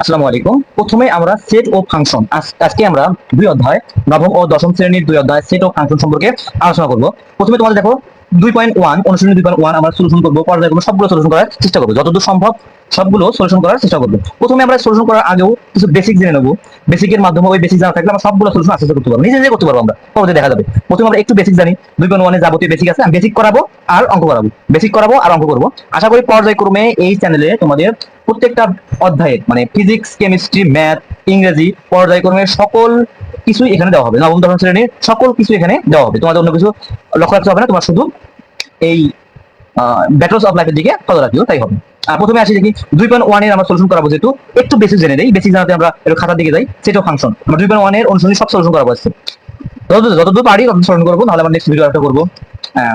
আসসালামু আলাইকুম। প্রথমে আমরা সেট ও ফাংশন আজকে আমরা দুই অধ্যায়, নবম ও দশম শ্রেণির দুই অধ্যায় সেট ও ফাংশন সম্পর্কে আলোচনা করব। প্রথমে তোমাদের দেখো দুই পয়েন্ট ওয়ান, অনুশীলনী দুই পয়েন্ট ওয়ান আমরা সলিউশন করব পর্যায়ক্রমে সবগুলো সলিউশন করার চেষ্টা করব। যতদূর সম্ভব সবগুলো সলিউশন করার চেষ্টা করব। প্রথমে আমরা সলিউশন করার আগেও কিছু বেসিক জেনে নেব। বেসিকের মাধ্যমে ওই বেসিক জানা থাকলে আমরা সবগুলো সলিউশন আস্তে করতে পারব। নিজে নিজে করতে পারব আমরা। পরে দেখা যাবে। প্রথমে আমরা একটু বেসিক জানি। দুই পয়েন্ট ওয়ানে যাবতীয় বেসিক আছে। আমি বেসিক করাবো আর অঙ্ক করাবো। বেসিক করাবো আর অঙ্ক করব। আশা করি পর্যায়ক্রমে এই চ্যানেলে তোমাদের প্রত্যেকটা অধ্যায়ের মানে ফিজিক্স কেমিস্ট্রি ম্যাথ ইংরেজি পর্যায়ক্রমে সকল কিছুই এখানে দেওয়া হবে। নবম, দশম শ্রেণির সকল কিছু এখানে দেওয়া হবে। তোমাদের অন্য কিছু লক্ষ্য রাখতে হবে না, তোমার শুধু এই ব্যাটলস অফ লাইফের দিকে ফলো রাখিও তাই হবে। আর প্রথমে আসি দেখি, দুই পয়েন্ট ওয়ানের আমরা সলিউশন করাবো যেহেতু, একটু বেসিক জেনে দেই বেসিক জানাতে আমরা একটু খাতার দিকে যাই, সেটাও ফাংশন আমরা দুই পয়েন্ট ওয়ানের অনুসরণী সব সলিউশন করাবো আজকে। যতদূর যতদূর পারি তত সলিউশন করব, নাহলে আমরা নেক্সট ভিডিও একটা করব।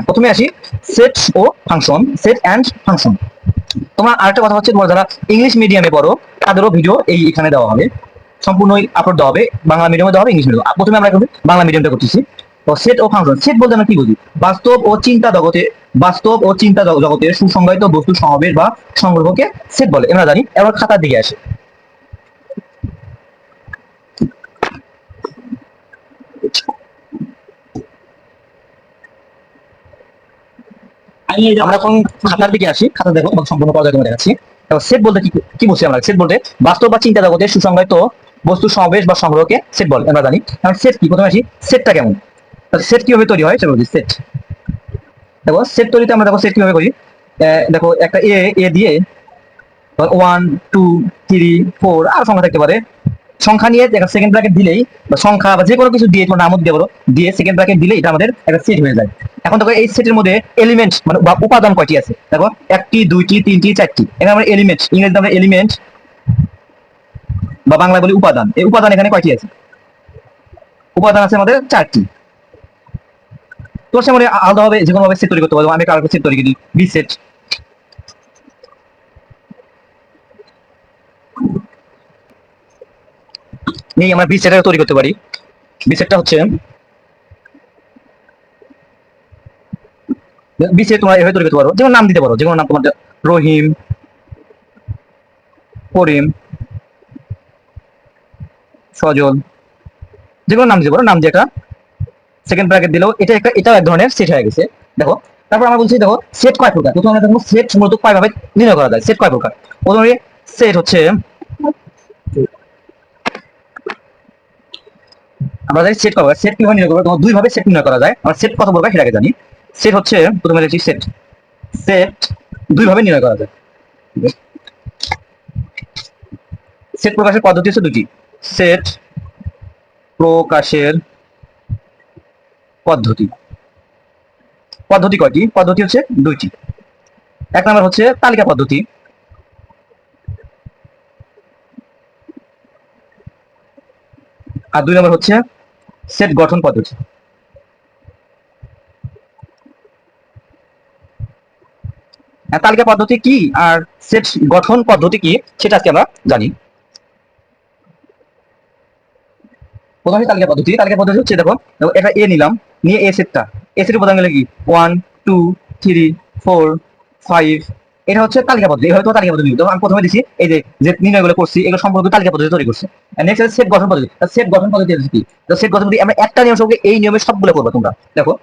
প্রথমে আসি সেট ও ফাংশন সেট অ্যান্ড ফাংশন তোমার আরেকটা কথা হচ্ছে, তোমরা যারা ইংলিশ মিডিয়ামে পড়ো, তাদেরও ভিডিও এই এখানে দেওয়া হবে। সম্পূর্ণই আপলোড দেওয়া হবে বাংলা মিডিয়ামে দেওয়া হবে ইংলিশ মিডিয়াম প্রথমে আমরা এখন বাংলা মিডিয়ামটা করতেছি। তো সেট ও ফাংশন সেট বলতে আমরা কি বুঝি? বাস্তব ও চিন্তা জগতে বাস্তব ও চিন্তা জগতে সুসংজ্ঞায়িত বস্তু সমাবেশ বা সংগ্রহকে সেট বলে। আমরা জানি এবার খাতার দিকে আসে। আমরা এখন খাতার দিকে আসি। খাতা দেখো সম্পূর্ণ পর্যায়ে দেখাচ্ছি। সেট বলতে কি কি বুঝছি আমরা? সেট বলতে বাস্তব বা চিন্তা জগতে সুসংজ্ঞায়িত বস্তু সমাবেশ বা সংগ্রহকে সেট বলে, আমরা জানি। কারণ সেট কি? প্রথমে আসি সেটটা কেমন? সেট কীভাবে তৈরি হয়? সেটা বলছি সেট দেখো সেট তৈরিতে আমরা দেখো সেট কীভাবে করি? দেখো, একটা এ এ দিয়ে ওয়ান টু থ্রি ফোর আর সংখ্যা থাকতে পারে। সংখ্যা নিয়ে একটা সেকেন্ড ব্র্যাকেট দিলেই, বা সংখ্যা বা যে কোনো কিছু দিয়ে তোমার নামও দিতে পারো, দিয়ে সেকেন্ড ব্র্যাকেট দিলে এটা আমাদের একটা সেট হয়ে যায়। এখন দেখো, এই সেটের মধ্যে এলিমেন্ট মানে বা উপাদান কয়টি আছে? দেখো, একটি, দুইটি, তিনটি, চারটি। এখানে আমরা এলিমেন্ট ইংরেজিতে আমরা এলিমেন্ট বা বাংলায় বলি উপাদান। এই উপাদান এখানে কয়টি আছে? উপাদান আছে আমাদের চারটি। তো সে মানে আলাদা ভাবে যে কোনো ভাবে সেট তৈরি করতে পারব। আমি কারও সেট তৈরি করি, বি সেট। এই আমরা বি সেটটা তৈরি করতে পারি। বি সেটটা হচ্ছে, বি সেট তোমরা এভাবে তৈরি করতে পারো। যেমন নাম দিতে পারো। যেমন নাম তোমার রহিম, করিম। সজল যেগুলো নাম দিতে পারো, নাম দিয়ে একটা সেকেন্ড ব্র্যাকেট দিলেও এটা একটা এটাও এক ধরনের সেট হয়ে গেছে। দেখো, তারপর আমরা বলছি, দেখো সেট কয় প্রকার? প্রথমে দেখো সেট মূলত কয় ভাবে নির্ণয় করা যায়। সেট কয় প্রকার? প্রথমে সেট হচ্ছে আমরা জানি সেট করা সেট কীভাবে নির্ণয় করব? দুই ভাবে সেট নির্ণয় করা যায়। আমরা সেট কত প্রকার সেটাকে জানি। সেট হচ্ছে প্রথমে লিখছি সেট সেট দুই ভাবে নির্ণয় করা যায়। সেট প্রকাশের পদ্ধতি হচ্ছে দুটি। সেট প্রকাশের পদ্ধতি। পদ্ধতি কয়টি? পদ্ধতি হচ্ছে দুইটি। এক নম্বর হচ্ছে তালিকা পদ্ধতি। আর দুই নম্বর হচ্ছে সেট গঠন পদ্ধতি। তালিকা পদ্ধতি কি? আর সেট গঠন পদ্ধতি কি? সেটা আজকে আমরা জানি। প্রথমে তালিকা পদ্ধতি তালিকা পদ্ধতি হচ্ছে দেখো একটা এ নিলাম, নিয়ে এ সেটটা এ সেটের উপাদান গেলে কি? One two three four five এটা হচ্ছে তালিকা পদ্ধতি হয়তো তালিকা পদ্ধতি তো আমি প্রথমে দিছি, এই যে যে নির্ণয়গুলো করছি, এগুলো সম্পর্কে তালিকা পদ্ধতি তৈরি করছে। নেক্সট হচ্ছে সেট গঠন পদ্ধতি। সেট গঠন পদ্ধতি হচ্ছে কি? সেট গঠন পদ্ধতি, আমরা একটা নিয়ম সঙ্গে এই নিয়মে সবগুলো করব তোমরা। দেখো,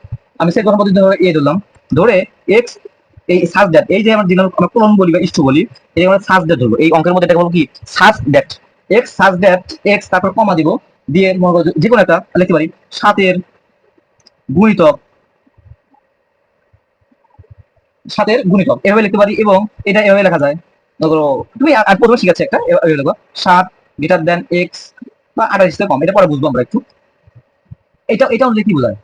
আমি সেট গঠন পদ্ধতি ধরে এ ধরলাম। ধরে এক্স এই সার্চ দ্যাট এই যে আমরা দিলাম আমরা কোন বলি বা ইস্টু বলি এই আমরা সার্চ দ্যাট ধরবো। এই অঙ্কের মধ্যে এটা বলব কি? Search that X search that X তারপর কমা দিব। দিয়ে করো যে কোনো একটা লিখতে পারি। সাতের গুণিতক। সাতের গুণিতক। এভাবে লিখতে পারি এবং এটা এভাবে লেখা যায়। ধরো, তুমি আর প্রথমে শিখাচ্ছি একটা এভাবে লিখো। সাত গ্রেটার দেন এক্স বা আঠাশ কম, এটা পরে বুঝব আমরা একটু। এটা এটা অনুযায়ী কি বোঝায়?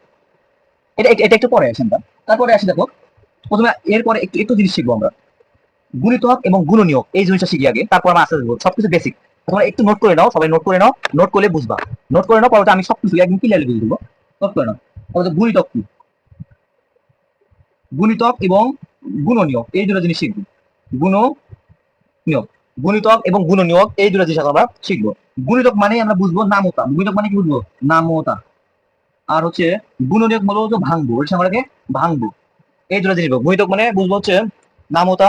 এটা, এটা- একটু পরে আসেন তারপরে আসি দেখো, প্রথমে এরপরে একটু একটু জিনিস শিখব আমরা। গুণিতক এবং গুণনীয়ক, এই জিনিসটা শিখি আগে, তারপর আমরা আস্তে সবকিছু বেসিক তোমরা একটু নোট করে নাও, সবাই নোট করে নাও নোট করলে বুঝবা। নোট করে নাও পরে আমি সবকিছু একদম ক্লিয়ারলি বুঝে দেবো। নোট করে নাও। তারপরে গুণিতক কি? গুণিতক এবং গুণনীয়ক, এই দুটো জিনিস শিখব। গুণ নিয়োগ গুণিতক এবং গুণনীয়ক, এই দুটো জিনিস আমরা শিখব। গুণিতক মানে আমরা বুঝব নামতা। গুণিতক মানে কি বুঝব? নামতা। আর হচ্ছে গুণনীয়ক হলো হচ্ছে ভাঙবো। ওই সময়টাকে ভাঙবো। এই দুটো জিনিস গুণিতক মানে বুঝব হচ্ছে নামতা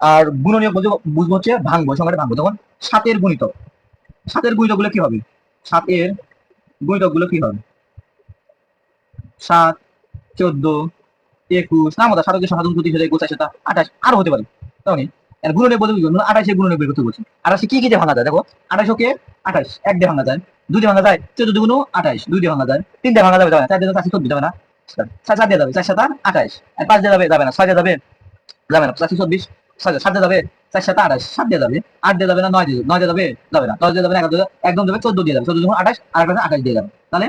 আর গুণনীয় বুঝব হচ্ছে ভাঙবো সংখ্যাটা ভাঙবো। তখন সাতের গুণিতক। সাতের গুণিতকগুলো কি হবে? সাতের গুণিতকগুলো কি হবে? সাত, চোদ্দ, একুশ না মতো সাতাশ সাতাশ পঁচিশ হাজার একুশ সাত, আঠাশ, আরও হতে পারে। তখন আর গুণনে বলতে বুঝব আঠাশে গুণনে বের করতে বলছি। আঠাশে কি কি ভাঙা যায়? দেখো আঠাশ ওকে আঠাশ, এক দিয়ে ভাঙা যায়। দুই দিয়ে ভাঙা যায়, চোদ্দ দুগুণ আঠাশ, দুই দিয়ে ভাঙা যায়, তিন দিয়ে ভাঙা যাবে না। চার দিয়ে চারশো চোদ্দ যাবে না। চার দিয়ে যাবে, চার, সাত আঠাশ। আর পাঁচ দিয়ে যাবে যাবে না, ছয় দিয়ে যাবে যাবে না। চারশো চব্বিশ সাত যাবে, চার আঠাশ, সাত দিয়ে যাবে, আট দিয়ে যাবে না, নয় দিয়ে, নয় যাবে যাবে না, দশ দিয়ে যাবে এগারো একদম যাবে, চোদ্দ দিয়ে যাবে, চোদ্দ যখন আঠাশ, আর একটা আঠাশ দিয়ে যাবে। তাহলে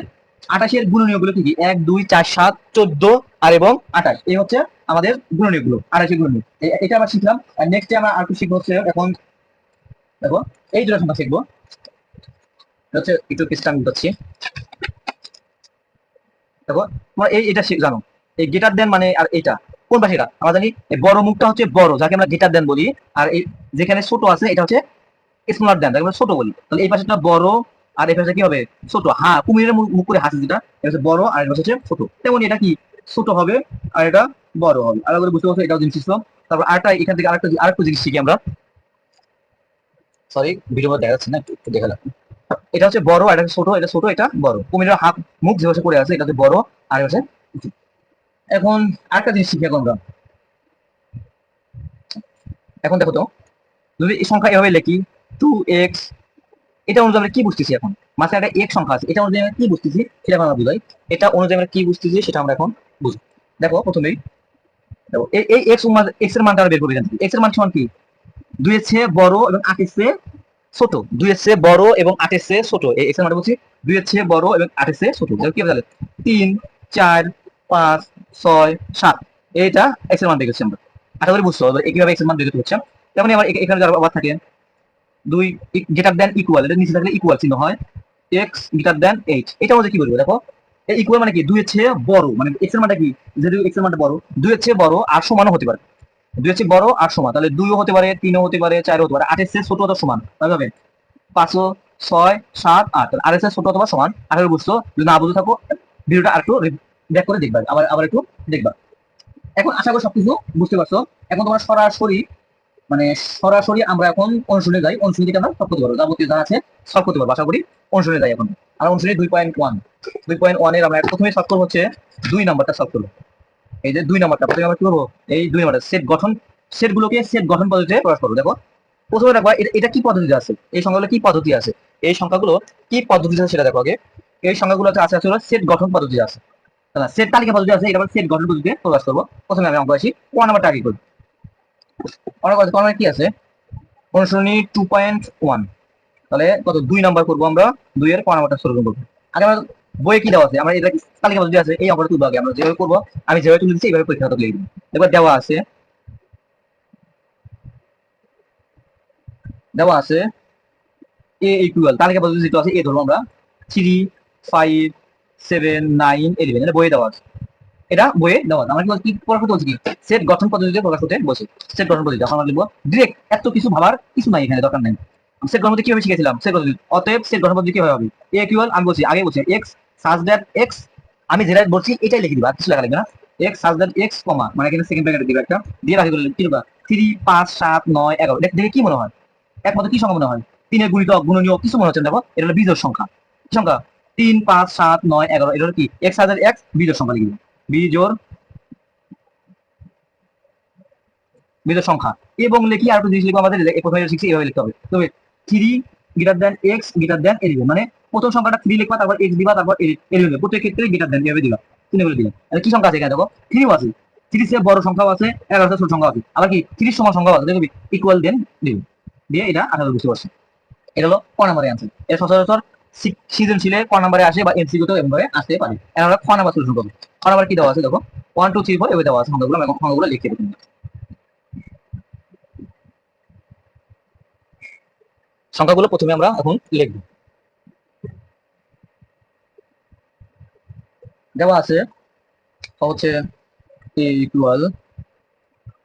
আঠাশের গুণনীয়গুলো কি কি? এক, দুই, চার, সাত, চোদ্দ, আর এবং আঠাশ। এই হচ্ছে আমাদের গুণনীয়গুলো আঠাশের গুণনীয়। এটা আমরা শিখলাম। আর নেক্সটে আমরা আর একটু শিখব হচ্ছে এখন? দেখো, এই দুটো সংখ্যা শিখব। হচ্ছে একটু আমি করছি দেখো এই এটা জানো। এই গেটার দেন মানে আর এটা কোন পাশে এটা আমরা জানি বড় মুখটা হচ্ছে বড়, যাকে আমরা গেটার দেন বলি। আর এই যেখানে ছোট আছে, এটা হচ্ছে স্মলার দেন, যাকে আমরা ছোট বলি। তাহলে এই পাশেটা বড়, আর এই পাশে কি হবে? ছোট। হ্যাঁ কুমিরের মুখ করে হাসি যেটা, এটা হচ্ছে বড়, আর এটা হচ্ছে ছোট। তেমন এটা কি? ছোট হবে, আর এটা বড় হবে। আলাদা করে বুঝতে পারছ, এটাও জিনিস ছিল তারপর আরেকটা, এখান থেকে আরেকটা আরেকটা জিনিস শিখি আমরা। সরি ভিডিও দেখা যাচ্ছে না, একটু দেখা যাচ্ছে এটা হচ্ছে বড়, আর এটা ছোট এটা ছোট, এটা বড়। কুমিরের হাত, মুখ যে পাশে করে আছে, এটা হচ্ছে বড়, আর এটা হচ্ছে। এখন আরেকটা জিনিস শিখি আমরা। এখন দেখো তো, যদি এই সংখ্যা এভাবে লিখি টু এক্স এটা অনুযায়ী আমরা কি বুঝতেছি এখন? মাসে একটা এক সংখ্যা আছে, এটা অনুযায়ী আমরা কি বুঝতেছি? সেটা আমরা বুঝাই। এটা অনুযায়ী আমরা কি বুঝতেছি? সেটা আমরা এখন বুঝব দেখো, প্রথমেই দেখো, এই এক্স এক্সের মানটা আমরা বের করে জানতে এক্সের মান সমান কি? দুই এর চেয়ে বড় এবং আটের চেয়ে ছোট। দুই এর চেয়ে বড় এবং আটের চেয়ে ছোট। এই এক্সের মানে বলছি দুই এর চেয়ে বড় এবং আটের চেয়ে ছোট। কি হবে তাহলে তিন, চার পাঁচ, ছয়, সাত। এইটা এক্সের মান দেখেছি আমরা। আশা করি বুঝতে হবে এর মান দেখতে হচ্ছে। তেমনি আবার এখানে যারা আবার থাকে দুই গ্রেটার দেন ইকুয়াল এটা নিচে থাকলে ইকুয়াল চিহ্ন হয়। এক্স গ্রেটার দেন এইট এটা মধ্যে কি বলব, দেখো? ইকুয়াল মানে কি? দুই এর চেয়ে বড়। মানে এক্সের মানটা কি? যেহেতু এক্সের মানটা বড় দুই এর বড় আর সমানও হতে পারে। দুই এর চেয়ে বড় আর সমান। তাহলে দুইও হতে পারে, তিনও হতে পারে, চারও হতে পারে। আটের চেয়ে ছোট অথবা সমান ভাবে পাঁচও, ছয়, সাত, আট। তাহলে আটের চেয়ে ছোট অথবা সমান। আঠারো বুঝছ? যদি না বুঝতে থাকো, ভিডিওটা আরেকটু ব্যাক করে দেখবা, আবার আবার একটু দেখবা। এখন আশা করি সবকিছু বুঝতে পারছ। এখন তোমরা সরাসরি মানে সরাসরি আমরা এখন অনুশীলনে যাই। অনুশীলন থেকে আমরা সব করতে পারব যাবতীয় যা আছে সব করতে পারব, আশা করি অনুশীলনে যাই এখন। আমরা অনুশীলনে দুই পয়েন্ট ওয়ান দুই পয়েন্ট ওয়ানের আমরা প্রথমে সলভ করব হচ্ছে দুই নাম্বারটা সলভ করব। এই যে দুই নাম্বারটা প্রথমে আমরা কি করব? এই দুই নাম্বারটা সেট গঠন। সেট গুলোকে সেট গঠন পদ্ধতিতে প্রকাশ করব। দেখো, প্রথমে দেখো, এটা- এটা কি পদ্ধতি আছে? এই সংখ্যাগুলো কি পদ্ধতি আছে? এই সংখ্যাগুলো কি পদ্ধতি আছে সেটা দেখো আগে। এই সংখ্যাগুলো আছে আছে সেট গঠন পদ্ধতি আছে। সেট তালিকা পদ্ধতি আছে, এটা সেট গঠন পদ্ধতিতে প্রকাশ করব। প্রথমে আমি অঙ্ক আসি আগে করি অনেক আছে, কি আছে? টু পয়েন্ট ওয়ান তাহলে কত? দুই নাম্বার করব আমরা দুই এর ক নাম্বারটা করব। আগে বইয়ে কি দেওয়া আছে? এটা তালিকা পদ্ধতি আছে? এই অঙ্কটা তুলবো আগে, আমরা যেভাবে করব, আমি যেভাবে তুলে দিচ্ছি এইভাবে পরীক্ষা খাতা এবার দেওয়া আছে দেওয়া আছে এ ইকুয়াল তালিকা পদ্ধতি যেটা আছে, এ ধরবো আমরা। Three five seven nine eleven এটা বইয়ে দেওয়া আছে। এটা বইয়ে দেওয়া কি করতে বলছি কি? সেট গঠন পদ্ধতিতে সেট গঠন পদ্ধতি। এখন আমরা লিখব ডিরেক্ট এত কিছু ভাবার কিছু নাই এখানে, দরকার নাই। সেট গঠন কীভাবে শিখেছিলাম? সেট। অতএব সেট গঠন পদ্ধতি কীভাবে হবে? এ আমি বলছি, আগে বলছি এক্স সাজ দ্যাট এক্স আমি যেটা বলছি, এটাই লিখে দিবা। আর কিছু লেখা লাগবে না। এক্স সাজ দ্যাট এক্স কমা মানে এখানে সেকেন্ড ব্র্যাকেট দিবা একটা। দিয়ে বলে কি দিবা? থ্রি পাঁচ, সাত, নয়, এগারো। দেখ- কি মনে হয়? একমাত্র কি সংখ্যা মনে হয়? তিনের গুণিতক গুণনীয় কিছু মনে হচ্ছে দেখো। এটা হলো বীজের সংখ্যা। সংখ্যা? তিন, পাঁচ, সাত, নয়, এগারো। এটা কি? এক্স হাজার এক্স বীজের সংখ্যা লিখবে বীজোর বীজের সংখ্যা। এবং লিখি আর একটা জিনিস লিখব আমাদের প্রথমে শিখছি এইভাবে লিখতে হবে। তবে three greater than x greater than eleven মানে প্রথম সংখ্যাটা থ্রি লিখবা, তারপর এক্স দিবা, তারপর এলিভেন প্রত্যেক ক্ষেত্রে গ্রেটার দেন এভাবে দিবা। তিনে বলে দিলাম। তাহলে কি সংখ্যা আছে এখানে? দেখো থ্রিও আছে। থ্রি বড় সংখ্যাও আছে এগারোটা ছোট সংখ্যা আছে। আবার কি? থ্রির সমান সংখ্যাও আছে। দেখবি ইকুয়াল দেন দিবি দিয়ে এটা আঠারো বুঝতে পারছি। এটা হলো ক নাম্বারে আনসার এটা সচরাচর সৃজনশীলে ক নাম্বারে আসে বা এমসিকিউ তো এভাবে আসতে পারে। এখন আমরা খ নাম্বার সলিউশন করব। খ নাম্বার কি দেওয়া আছে দেখো? ওয়ান টু থ্রি ফোর এভাবে দেওয়া আছে সংখ্যাগুলো। আমি সংখ্যাগুলো লিখে দেবো। সংখ্যাগুলো প্রথমে আমরা এখন লিখব। দেওয়া আছে হচ্ছে A equal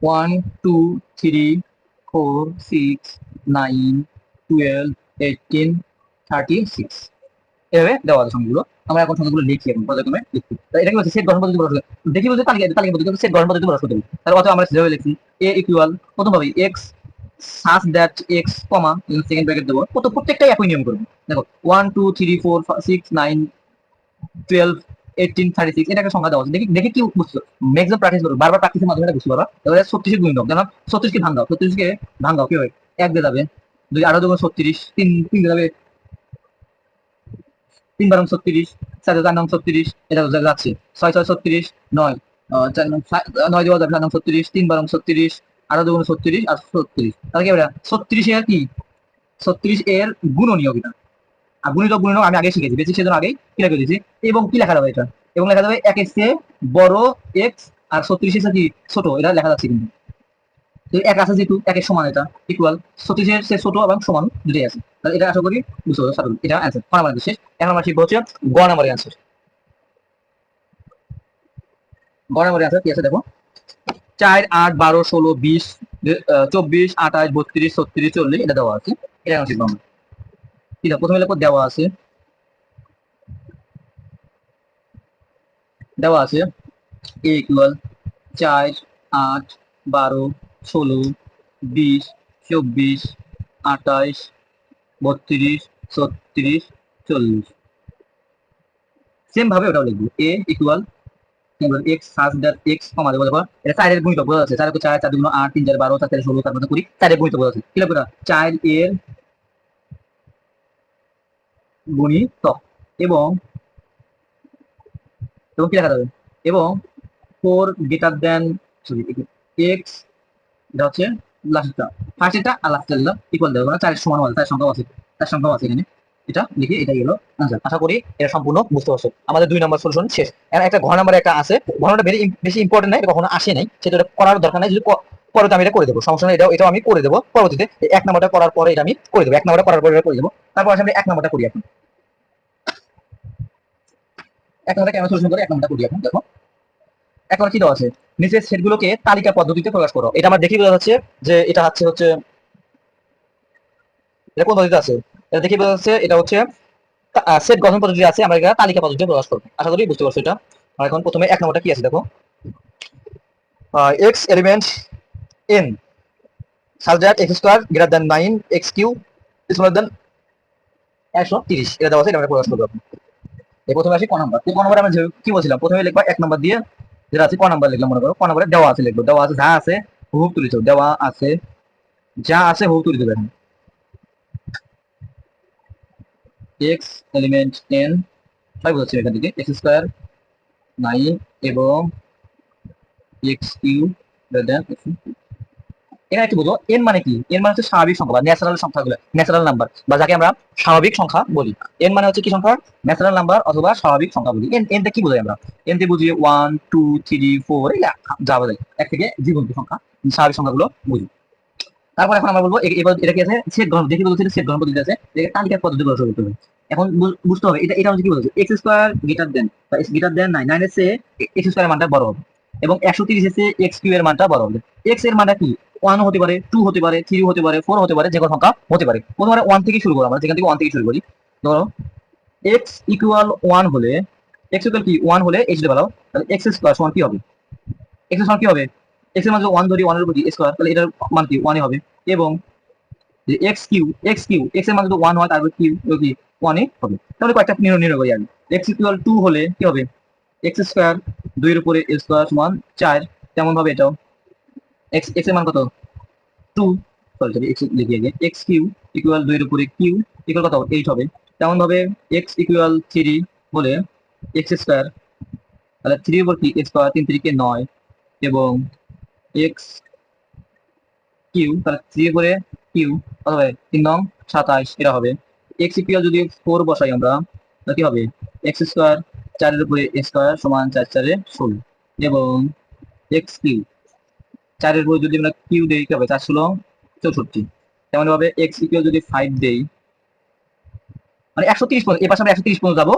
one two three four six nine twelve eighteen thirty এখন লিখি কি দেখি তালিকা হবে। আমরা লিখছি। এ এক্স কমা সেকেন্ড দেবো। দেখো one two three four six nine twelve thirty সংখ্যা দেওয়া আছে। দেখি কি বারবার প্র্যাকটিসের মাধ্যমে বুঝতে ছত্রিশকে ছত্রিশকে হয় এক দিয়ে যাবে। আরও দুগুণ ছত্রিশ। তিন তিন দিয়ে যাবে। তিন বারং ছত্রিশ চার চার নং ছত্রিশ এটা যাচ্ছে। ছয় ছয় ছত্রিশ, নয় নয় দেওয়া যাবে চার নং ছত্রিশ তিন বারং ছত্রিশ আরও দুগুণ ছত্রিশ, আর ছত্রিশ। তাহলে কি এটা ছত্রিশ এর কি? ছত্রিশ এর গুণনীয় কিনা আর গুণিত গুণনীয় আমি আগে শিখেছি, বেশি সেজন্য আগে কি লিখে দিয়েছি। এবং কি লেখা যাবে এটা? এবং লেখা যাবে এক এর বড় এক্স আর ছত্রিশ এর কি ছোট? এটা লেখা যাচ্ছে কিন্তু। এক আছে যেহেতু একের সমান এটা ইকুয়াল সতীশের সে ছোট এবং সমান দুটোই আছে। তাহলে এটা আশা করি বুঝতে পারছ, সাধারণ এটা অ্যান্সার ক নাম্বার শেষ। এখন আমরা শিখব হচ্ছে গ নাম্বারের অ্যান্সার গ নাম্বারের অ্যান্সার কি আছে দেখো? চার, আট, বারো, ষোলো, বিশ চব্বিশ, আঠাশ, বত্রিশ, ছত্রিশ, চল্লিশ, এটা দেওয়া আছে। এটা এখন শিখব আমরা। ঠিক আছে প্রথমে লেখো দেওয়া আছে। দেওয়া আছে এ ইকুয়াল চার, আট, বারো ষোলো, বিশ, চব্বিশ, আঠাইশ, বত্রিশ, ছত্রিশ, চল্লিশ। সেম ভাবে ওটাও লিখব। এ ইকুয়াল এবং ফোর গ্রেটার দেন এক্স এটা হচ্ছে লাস্টটা ফার্স্টটা আর লাস্টটা ইকুয়াল দেবো না চারের সমান হবে তার সংখ্যা আছে তার সংখ্যা আছে এখানে। এটা লিখে এটাই হলো আনসার আশা করি এটা সম্পূর্ণ বুঝতে পারছ। আমাদের দুই নম্বর সলিউশন শেষ। একটা ঘর নাম্বার একটা আছে। ঘরটা বেশি বেশি ইম্পর্টেন্ট নাই, এটা কখনো আসে নাই। সেটা এটা করার দরকার নাই। যদি পরে আমি এটা করে দেবো। সমস্যা নেই। এটাও এটাও আমি করে দেবো। পরবর্তীতে এক নম্বরটা করার পরে এটা আমি করে দেবো। এক নম্বরটা করার পরে এটা করে দেবো। তারপর আসলে এক নম্বরটা করি এখন। এক নম্বরটা কেমন সলিউশন করে? এক নম্বরটা করি এখন। দেখো। এখন কি দেওয়া আছে? নিচের সেটগুলোকে তালিকা পদ্ধতিতে প্রকাশ করো। এটা আমার দেখি বোঝা যাচ্ছে যে এটা হচ্ছে হচ্ছে, এটা কোন পদ্ধতিতে আছে? এটা দেখি বোঝা যাচ্ছে, এটা হচ্ছে সেট গঠন পদ্ধতি আছে, আমরা এটা তালিকা পদ্ধতিতে প্রকাশ করব। আশা করি বুঝতে পারছ এটা। আর এখন প্রথমে এক নম্বরটা কি আছে দেখো? X element N such that x square greater than 9 x cube is smaller than 130 এটা দেওয়া আছে, এটা আমরা প্রকাশ করব এই প্রথমে আসি ক নাম্বার। ক নাম্বার আমরা কি বলছিলাম? প্রথমে লিখবা এক নাম্বার দিয়ে যেটা আছে ক নাম্বার লিখলাম মনে করো? ক নাম্বারে দেওয়া আছে লিখব। দেওয়া আছে, যা আছে হুব তুলে দেবো দেওয়া আছে, যা আছে হুব তুলে দেবে এখন। এক্স এলিমেন্ট টেন সবাই বোঝাচ্ছি এখান থেকে। এক্স স্কোয়ার নাইন এবং এক্স কিউ এখানে একটু বুঝো এন মানে কি? এন মানে হচ্ছে স্বাভাবিক সংখ্যা বা ন্যাচারাল সংখ্যাগুলো, ন্যাচারাল নাম্বার, বা যাকে আমরা স্বাভাবিক সংখ্যা বলি। এন মানে হচ্ছে কি সংখ্যা? ন্যাচারাল নাম্বার অথবা স্বাভাবিক সংখ্যা বলি। এন কি বোঝাই আমরা? এনতে বুঝি ওয়ান টু থ্রি ফোর যা বোঝাই এক থেকে জীবন্ত সংখ্যা, স্বাভাবিক সংখ্যাগুলো বুঝি তারপর এখন আমরা বলব এবার এটা কি আছে? সেট গ্রহণ দেখি বলছে সেট গ্রহণ পদ্ধতি আছে তালিকার পদ্ধতি প্রকাশ করতে হবে এখন বুঝতে হবে, এটা এটা হচ্ছে কি বলছে এক্স স্কোয়ার গ্রেটার দেন বা এক্স গ্রেটার দেন নাইন চেয়ে এক্স স্কোয়ার মানটা বড় হবে। এবং একশো তিরিশ এসে এক্স কিউ এর মানটা বড় হবে। এক্সের মানটা কি? ওয়ান হতে পারে টু হতে পারে থ্রি হতে পারে ফোর হতে পারে, যে কোনো সংখ্যা হতে পারে। প্রথমে ওয়ান থেকে শুরু করো আমরা, যেখান থেকে ওয়ান থেকে শুরু করি। ধরো এক্স ইকুয়াল ওয়ান হলে এক্স ইকুয়াল কি? ওয়ান হলে এইচ ডেভেলপ তাহলে এক্স স্কোয়ার সমান কি হবে? এক্স সমান কি হবে? এক্সের মান ওয়ান ধরি ওয়ানের উপর স্কোয়ার তাহলে এটার মান কি? ওয়ানই হবে। এবং যে এক্স কিউ এক্স কিউ এক্সের মান যদি ওয়ান হয় তারপর কিউ কি? ওয়ানে হবে। তাহলে কয়েকটা নির্ণয় নির্ণয় করি আমি। এক্স ইকুয়াল টু হলে কি হবে? এক্স স্কোয়ার দুইয়ের উপরে স্কোয়ার সমান চার তেমন ভাবে এটাও। এক্স এক্সের মান কত? টু সরি সরি এক্স লিখি আগে। এক্স কিউ ইকুয়াল দুইয়ের উপরে কিউ ইকুয়াল কত? এইট হবে। তেমন ভাবে এক্স ইকুয়াল থ্রি বলে এক্স স্কোয়ার তাহলে থ্রি উপর কি? স্কোয়ার তিন তিরিকে নয়। এবং এক্স কিউ, তাহলে থ্রি উপরে কিউ, কত তিন নং এটা হবে। এক্স ইকুয়াল যদি ফোর বসাই আমরা, তাহলে কি হবে? এক্স স্কোয়ার চারের উপরে স্কোয়ার সমান চার চারে ষোলো। এবং এক্স কিউ চারের উপরে যদি আমরা কিউ দেই কি হবে চার ষোলো চৌষট্টি। তেমন ভাবে এক্স ইকুয়াল যদি ফাইভ দেই মানে একশো তিরিশ পর্যন্ত এবার আমরা একশো তিরিশ পর্যন্ত যাব,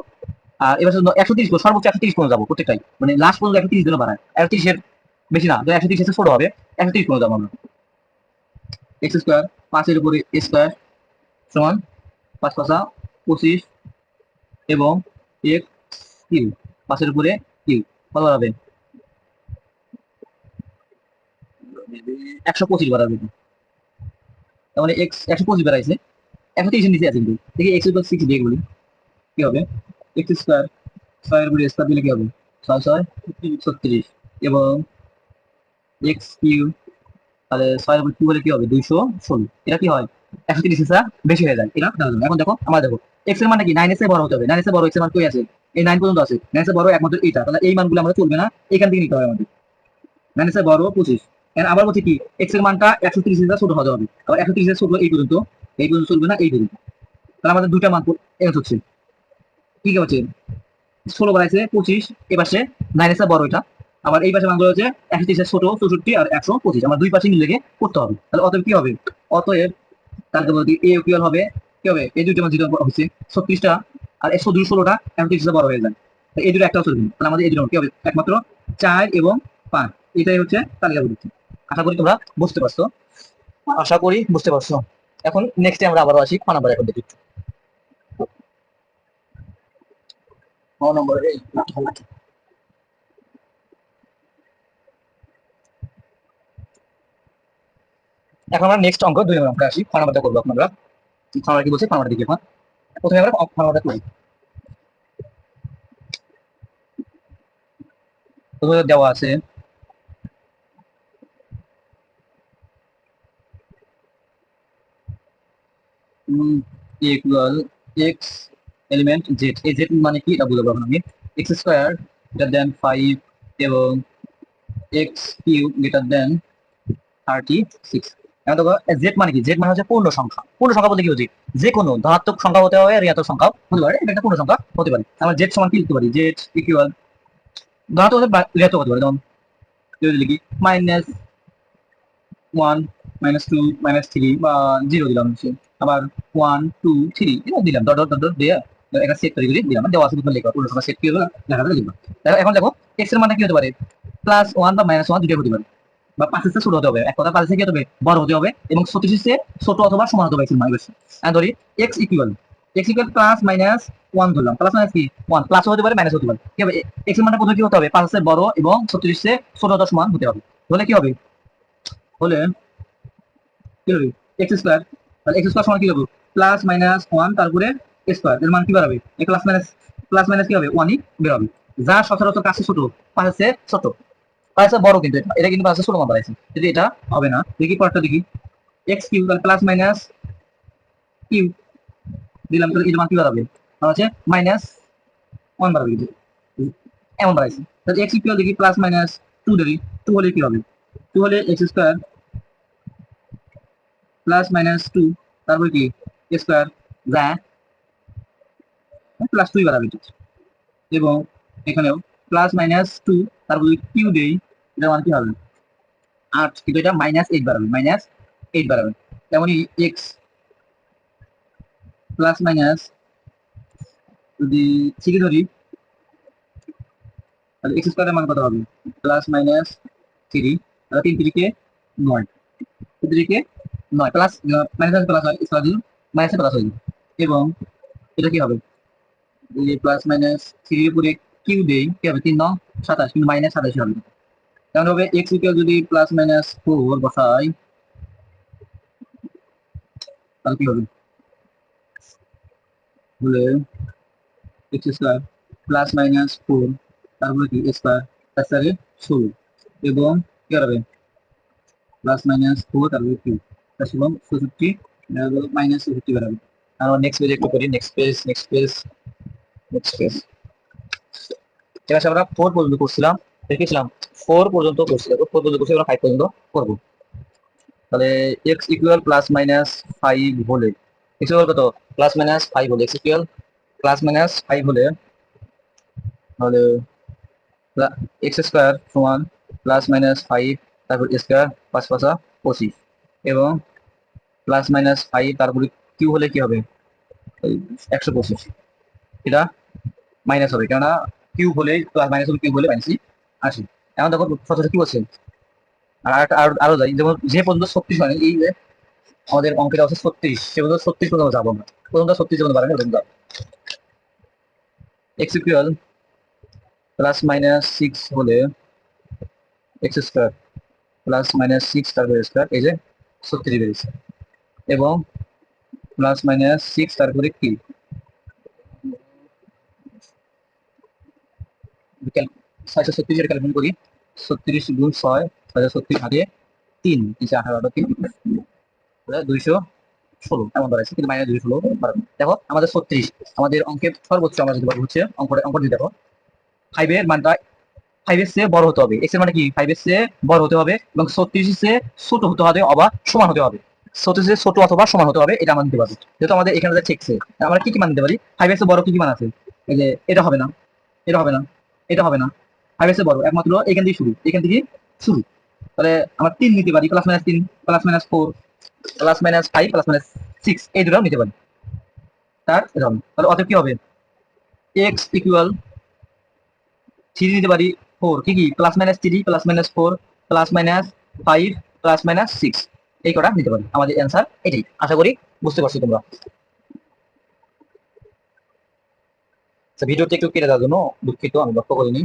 আর এবার একশো তিরিশ সর্বোচ্চ একশো তিরিশ পর্যন্ত যাব প্রত্যেকটাই। মানে লাস্ট পর্যন্ত একশো তিরিশ জন্য বাড়ায় একশো তিরিশের বেশি না একশো তিরিশ ছোট হবে, একশো তিরিশ পর্যন্ত যাব আমরা। এক্স স্কোয়ার পাঁচের উপরে এ স্কোয়ার সমান পাঁচ পাঁচা পঁচিশ এবং এক্স কিউ পাঁচের উপরে কিউ কত বাড়াবে? একশো পঁচিশ বাড়াবে তার মানে এক্স একশো পঁচিশ বাড়াইছে একশো তিরিশের নিচে আছে কিন্তু। দেখি এক্স ইকুয়াল সিক্স দিয়ে বলি। কি হবে? এক্স স্কোয়ার ছয়ের উপরে স্কোয়ার দিলে কি হবে? ছয় ছয়, ছত্রিশ। এবং এক্স কিউ তাহলে উপর কিউ হলে কি হবে? দুইশো ষোলো। এটা কি হয়? একশো তিরিশ হিসা বেশি হয়ে যায়। এটা এখন দেখো, আমার দেখো। এক্সের মানে কি? নাইন এসে বড় হতে হবে। নাইন এসে বড় এক্স মান কই আছে? এই নাইন পর্যন্ত আছে। নাইন এসে বড় একমাত্র এইটা তাহলে এই মানগুলো আমাদের চলবে না। এখান থেকে নিতে হবে আমাদের। নাইন এসে বড় পঁচিশ। আবার বলছি কি এক্সের মানটা একশো তিরিশ হিসা ছোট হতে হবে আবার একশো তিরিশ ছোট এই পর্যন্ত এই পর্যন্ত চলবে না, এই পর্যন্ত। তাহলে আমাদের দুটা মান এখানে হচ্ছে। কি হচ্ছে ষোলো বাড়াইছে পঁচিশ, এ পাশে নাইন এসে বড় এটা। আবার এই পাশে মানগুলো হচ্ছে একশো তিরিশের ছোট, চৌষট্টি আর একশো পঁচিশ। আমার দুই পাশে মিলে করতে হবে। তাহলে অতএব কি হবে? অতএব তাহলে বলতে এ ইকুয়াল হবে। কি হবে? এই দুইটা মান যেটা হচ্ছে, ছত্রিশটা আর একশো দুই ষোলোটা একশো তিরিশটা বড় হয়ে যায়। এই দুটো একটা চলবে। তাহলে আমাদের এই দুটো কি হবে? একমাত্র চার এবং পাঁচ। এটাই হচ্ছে তালিকা পদ্ধতি আশা করি তোমরা বুঝতে পারছ। আশা করি বুঝতে পারছ। এখন নেক্সটে আমরা আবারও আসি, ক নাম্বার এখন দেখি ক নম্বর? এখন আমরা নেক্সট অঙ্ক দুই নম্বর অঙ্কে আসি, খ নাম্বারটা করব আপনারা নাম্বার কি বলছে? খ নাম্বারটা দেখি এখন। প্রথমে আমরা খ নাম্বারটা করি। দেওয়া আছে। ইকুয়াল এক্স এলিমেন্ট জেড এই জেড মানে কি? এটা বলব আমি। X square greater than five এবং x cube greater than thirty six এখন দেখো জেড মানে কি? জেড মানে হচ্ছে পূর্ণ সংখ্যা। পূর্ণ সংখ্যা বলতে কি বুঝি? যে কোনো ধনাত্মক সংখ্যা হতে পারে ঋণাত্মক সংখ্যা হতে পারে, এটা পূর্ণ সংখ্যা হতে পারে। আমরা জেড সমান কি লিখতে পারি? জেড ইকুয়াল ধনাত্মক হতে ঋণাত্মক হতে পারে। যেমন, যদি লিখি minus one minus two minus three বা জিরো দিলাম আবার ওয়ান টু থ্রি দিলাম। ডট সেট করে দিলাম। দেওয়া আছে লেখা। পূর্ণ সংখ্যা সেট কি হলো? এখন দেখো এক্সের মানে কি হতে পারে? প্লাস ওয়ান বা মাইনাস ওয়ান দুটোই হতে পারে। বা পাঁচের চেয়ে ছোট হতে হবে। এক কথা কি হতে হবে? বড় হতে হবে। এবং ছোট অথবা সমান হতে হবে মান। আমি ধরি x equal x equal plus minus one ধরলাম। প্লাস মাইনাস কি? ওয়ান প্লাস হতে পারে মাইনাস হতে পারে। কি হবে? এক্সের প্রথমে কি হতে হবে? পাঁচের বড় এবং ছত্রিশ ছোট সমান হতে হবে। হলে কি হবে? হলে কি হবে? এক্স স্কোয়ার তাহলে এক্স স্কোয়ার সমান কি হবে? প্লাস মাইনাস ওয়ান তারপরে স্কোয়ার এর মান কি বেরোবে প্লাস মাইনাস প্লাস মাইনাস কি হবে? ওয়ানই বেরোবে। যা সচরাচর কাছে ছোট চেয়ে ছোট। পাঁচের বড় কিন্তু এটা। এটা কিন্তু পাঁচের ছোট মান বাড়াইছে। যদি এটা হবে না, দেখি পরটা দেখি। এক্স কিউ, তাহলে প্লাস মাইনাস কিউ। দিলাম, তাহলে এটা মান কি বাড়াবে? আর হচ্ছে মাইনাস ওয়ান বাড়াবে কিন্তু। এমন বাড়াইছে। তাহলে এক্স ইকুয়াল দেখি প্লাস মাইনাস টু দেখি। টু হলে কি হবে? টু হলে x square plus minus two তারপর কি? স্কোয়ার যা প্লাস টুই বাড়াবে এবং এখানেও প্লাস মাইনাস টু তারপর কিউ দেই এটা মান কি হবে? আট, কিন্তু এটা মাইনাস এইট বাড়াবে মাইনাস এইট বাড়াবে তেমনই এক্স প্লাস মাইনাস যদি থ্রি ধরি, তাহলে এক্স স্কোয়ারের মান কত হবে? প্লাস মাইনাস থ্রি তাহলে তিন থ্রিকে নয়। থ্রিকে নয় প্লাস মাইনাস প্লাস হয় স্কোয়ার দিন মাইনাসে প্লাস হয়ে এবং এটা কি হবে? প্লাস মাইনাস থ্রির উপরে কিউ দেই, কি হবে? তিন, নং, সাতাশ, কিন্তু মাইনাস সাতাশ হবে। তেমন হবে এক্স ইকুয়াল যদি প্লাস মাইনাস ফোর বসাই, তাহলে কি হবে? বলে x square plus minus four তারপরে কি? স্কোয়ার তার সাথে ষোলো। এবং কি হবে? প্লাস মাইনাস ফোর তারপরে কিউ এবং চৌষট্টি মাইনাস চৌষট্টি বেরোবে আমরা নেক্সট পেজ একটু করি next page next page next page ঠিক আছে আমরা ফোর পর্যন্ত করছিলাম, দেখেছিলাম ফোর পর্যন্ত করছিলাম ফোর পর্যন্ত করছি আমরা ফাইভ পর্যন্ত করব। তাহলে x equal plus minus five হলে এক্স ইকুয়াল কত? প্লাস মাইনাস ফাইভ হলে x equal plus minus five হলে, তাহলে এক্স স্কোয়ার সমান প্লাস মাইনাস ফাইভ তারপর স্কোয়ার পাঁচ পাঁচা পঁচিশ। এবং প্লাস মাইনাস ফাইভ তারপরে কিউ হলে কি হবে? একশো পঁচিশ। এটা মাইনাস হবে, কেননা কিউ হলে প্লাস মাইনাস হলে কিউ হলে মাইনাসই আসে এখন দেখো সতেরো কি বলছে? আর আরও যাই, যেমন যে পর্যন্ত ছত্রিশ মানে এই যে আমাদের অঙ্কের আছে ছত্রিশ, সে পর্যন্ত ছত্রিশ পর্যন্ত যাব আমরা। পর্যন্ত ছত্রিশ পর্যন্ত পারেন যাব। X equal plus minus six হলে x square plus minus six তারপরে স্কোয়ার এই যে ছত্রিশ বেরিয়েছে এবং প্লাস মাইনাস সিক্স তারপরে কি? করি। ছত্রিশ ছয় ছত্রিশ তিন। দুইশো ষোলো। ষোলো দেখো, আমাদের ছত্রিশ। আমাদের অঙ্কের সর্বোচ্চ যদি হচ্ছে, অঙ্কটা অঙ্ক দিয়ে দেখো ফাইভের মানটা ফাইভের চেয়ে বড় হতে হবে। এক্সের মানে কি? ফাইভের চেয়ে বড় হতে হবে এবং ছত্রিশের চেয়ে ছোট হতে হবে অথবা সমান হতে হবে। ছত্রিশের ছোট অথবা সমান হতে হবে, এটা আমরা দিতে পারব যেহেতু আমাদের এখানে যা ঠিকছে আমরা কি কি মান দিতে পারি? ফাইভের চেয়ে বড় কি কি মান আছে? এই যে, এটা হবে না, এটা হবে না, এটা হবে না ফাইভের চেয়ে বড়, একমাত্র এখান থেকে শুরু, এখান থেকে শুরু। তাহলে আমরা তিন নিতে পারি প্লাস মাইনাস তিন plus minus four plus minus five plus minus six এই দুটাও নিতে পারি। তার এরকম তাহলে অতএব কি হবে? এক্স ইকুয়াল থ্রি নিতে পারি ফোর কি কি? Plus minus three plus minus four plus minus five plus minus six এই কটা নিতে পারি। আমাদের অ্যান্সার এটাই। আশা করি বুঝতে পারছ তোমরা। আচ্ছা, ভিডিওতে একটু কেটে দেওয়ার জন্য দুঃখিত আমি লক্ষ্য করিনি।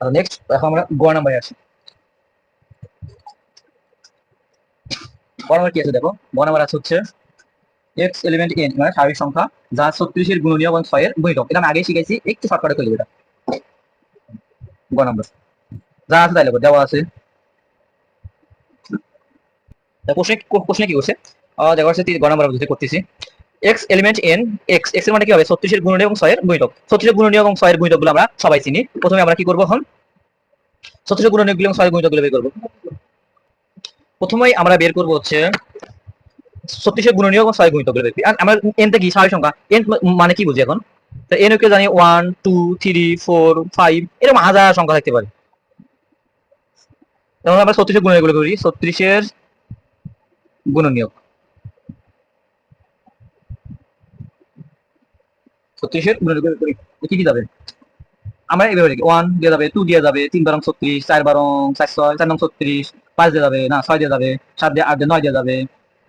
নেক্সট এখন আমরা গ নাম্বারে আসি। গ নাম্বার কি আছে দেখো? গ নাম্বার আছে হচ্ছে এক্স এলিমেন্ট এন মানে স্বাভাবিক সংখ্যা, যা ছত্রিশের গুণনীয় এবং ছয়ের গুণিতক। এটা আমি শিখেছি, একটু শর্টকাটে এটা। গ যা আছে দেওয়া আছে। প্রশ্নে প্রশ্নে কি গ করতেছি। X element N x x মানে কি হবে? ছত্রিশের গুণনীয় এবং ছয়ের গুণিতক। ছত্রিশের গুণনীয় এবং ছয়ের গুণিতকগুলো আমরা সবাই চিনি। প্রথমে আমরা কি করব এখন? ছত্রিশের গুণনীয় এবং ছয়ের গুণিতকগুলো বের করব। প্রথমেই আমরা বের করব হচ্ছে ছত্রিশের গুণনীয় এবং ছয় বের করি। আমরা এন কি? স্বাভাবিক সংখ্যা। এন মানে কি বুঝি এখন? এন কে জানি one two three four five এরকম হাজার সংখ্যা থাকতে পারে। যেমন আমরা ছত্রিশের গুণনীয়গুলো করি ছত্রিশের গুণনীয়ক। ছত্রিশের গুণনীয়কগুলো করি কি কি যাবে। আমরা এভাবে লিখি ওয়ান দিয়ে যাবে টু দিয়ে যাবে, তিন বারং ছত্রিশ, চার বারং চার ছয় চার নং ছত্রিশ, পাঁচ দিয়ে যাবে, না, ছয় দিয়ে যাবে, সাত দিয়ে, আট দিয়ে, নয় দিয়ে যাবে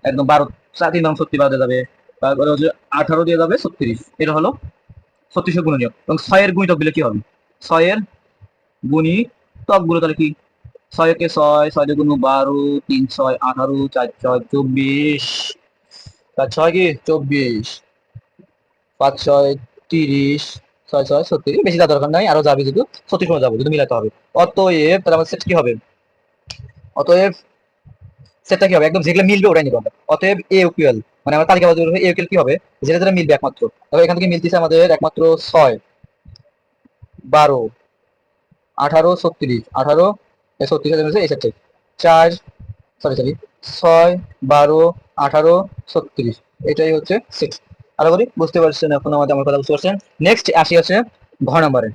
একদম বারো তিন ছত্রিশ বারো দিয়ে যাবে। তারপরে হচ্ছে আঠারো দিয়ে যাবে ছত্রিশ। এটা হলো ছত্রিশের গুণনীয়ক। এবং ছয়ের গুণিতক দিলে কি হবে? ছয়ের গুণিতকগুলো তাহলে কি? ছয়কে ছয় ছয় গুণ বারো, তিন, ছয়, আঠারো, চার, ছয়, চব্বিশ। চার ছয় কি? চব্বিশ। পাঁচ, ছয়, তিরিশ। ছয় ছয়, ছত্রিশ। বেশি যাওয়ার দরকার নাই, আরও যাবে যদি ছত্রিশ যাব যদি মিলাতে হবে। অতএব তাহলে আমাদের সেট কি হবে? অতএব সেটটা কি হবে? একদম যেগুলো মিলবে ওটাই নিবো আমরা। অতএব এ ইকুয়াল মানে আমার তালিকা বাজু এ ইকুয়াল কি হবে? যেটা যেটা মিলবে একমাত্র। তবে এখান থেকে মিলতেছে আমাদের একমাত্র ছয়, বারো, আঠারো, ছত্রিশ। আঠারো ছত্রিশ হাজার এই সেটটাই। চার সরি সরি ছয়, বারো, আঠারো, ছত্রিশ। এটাই হচ্ছে সিক্স আশা করি বুঝতে পারছেন এখন আমাদের আমার কথা বুঝতে পারছেন। নেক্সট আসি আছে ঘ নাম্বারে।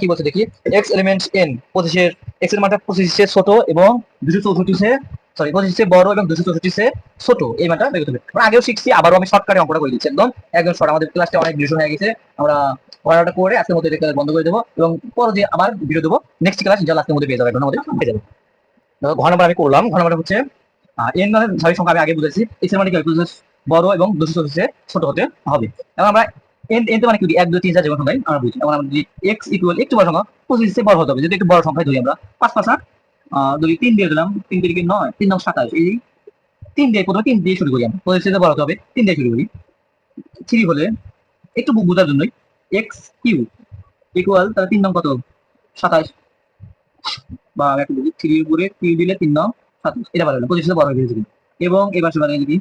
কি বলছে দেখি? এক্স এলিমেন্ট এন পঁচিশের এক্সের মানটা পঁচিশের ছোট এবং দুশো চৌষট্টি সে সরি পঁচিশে বড় এবং দুশো চৌষট্টি সে ছোট। এই মানটা হবে। আগেও শিখছি আবারও আমি শর্টকাটে অঙ্কটা করে দিচ্ছি একদম। একদম শর্ট আমাদের অনেক হয়ে গেছে। আমরা করে আজকের মধ্যে বন্ধ করে দেবো এবং পরে দিয়ে আবার ভিডিও দেবো নেক্সট ক্লাস ইনশাল্লাহ আজকের মধ্যে পেয়ে যাবে পেয়ে যাবে। দেখো, ঘ নাম্বার আমি করলাম ঘ নাম্বার হচ্ছে এন মানে আমি আগে বুঝেছি মানে বড় এবং দুশো চৌষট্টি ছোট হতে হবে। এবং আমরা এন এন মানে কি এক, দুই, তিন, চার যেমন সংখ্যায় আমরা বুঝি। এবং আমরা এক্স ইকুয়াল একটু বড় সংখ্যা, পঁচিশ বড় হতে হবে। যদি একটু বড় সংখ্যায় ধরি আমরা। পাঁচ পাঁচ, আট যদি তিন দিয়ে দিলাম, তিন তিরিকে নয়, তিন নং সাতাশ। এই তিন দিয়ে প্রথমে তিন দিয়ে শুরু করি আমরা। পঁচিশ বড় হতে হবে, তিন দিয়ে শুরু করি। থ্রি হলে একটু বোঝার জন্যই এক্স কিউ ইকুয়াল তাহলে তিন নং কত? সাতাশ। বা আমি বুঝি থ্রির উপরে কিউ দিলে তিন নং সাতাশ। এটা ভালো পঁচিশ বড় হয়ে গেছে। এবং এবার সবাই যদি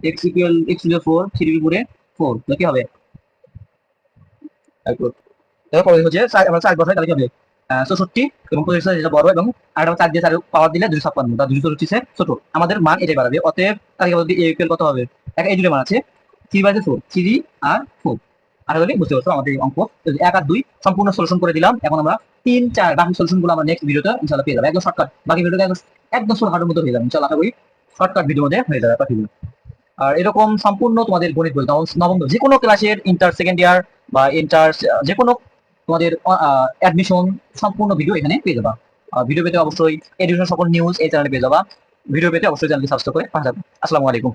এক্স ইকুয়াল এক্স ফোর থ্রির উপরে ফোর তাহলে কি হবে? আমাদের মান এটাই বাড়াবে। অতএব কত হবে? দুটো মান আছে থ্রি বাই ফোর থ্রি আর ফোর বুঝতে পারছ আমাদের অঙ্ক। এক আর দুই, সম্পূর্ণ সলিউশন করে দিলাম। এখন আমরা তিন, চার বাকি সলিউশনগুলো আমরা নেক্সট ভিডিওতে ইনশাল্লাহ পেয়ে যাব। একদম শর্টকাট বাকি ভিডিওটা একদম একদম ছোটখাটোর মধ্যে হয়ে যাবে। ইনশাল্লাহ আশা করি শর্টকাট ভিডিও মধ্যে হয়ে যাবে আর এরকম সম্পূর্ণ তোমাদের গণিত বই নবম যে কোনো ক্লাসের ইন্টার সেকেন্ড ইয়ার বা ইন্টার যে কোনো তোমাদের অ্যাডমিশন সম্পূর্ণ ভিডিও এখানে পেয়ে যাবা। ভিডিও পেতে অবশ্যই এডুকেশন সকল নিউজ এই চ্যানেলে পেয়ে যাবা। ভিডিও পেতে অবশ্যই চ্যানেলটি সাবস্ক্রাইব করে পাঠাবেন আসসালামু আলাইকুম।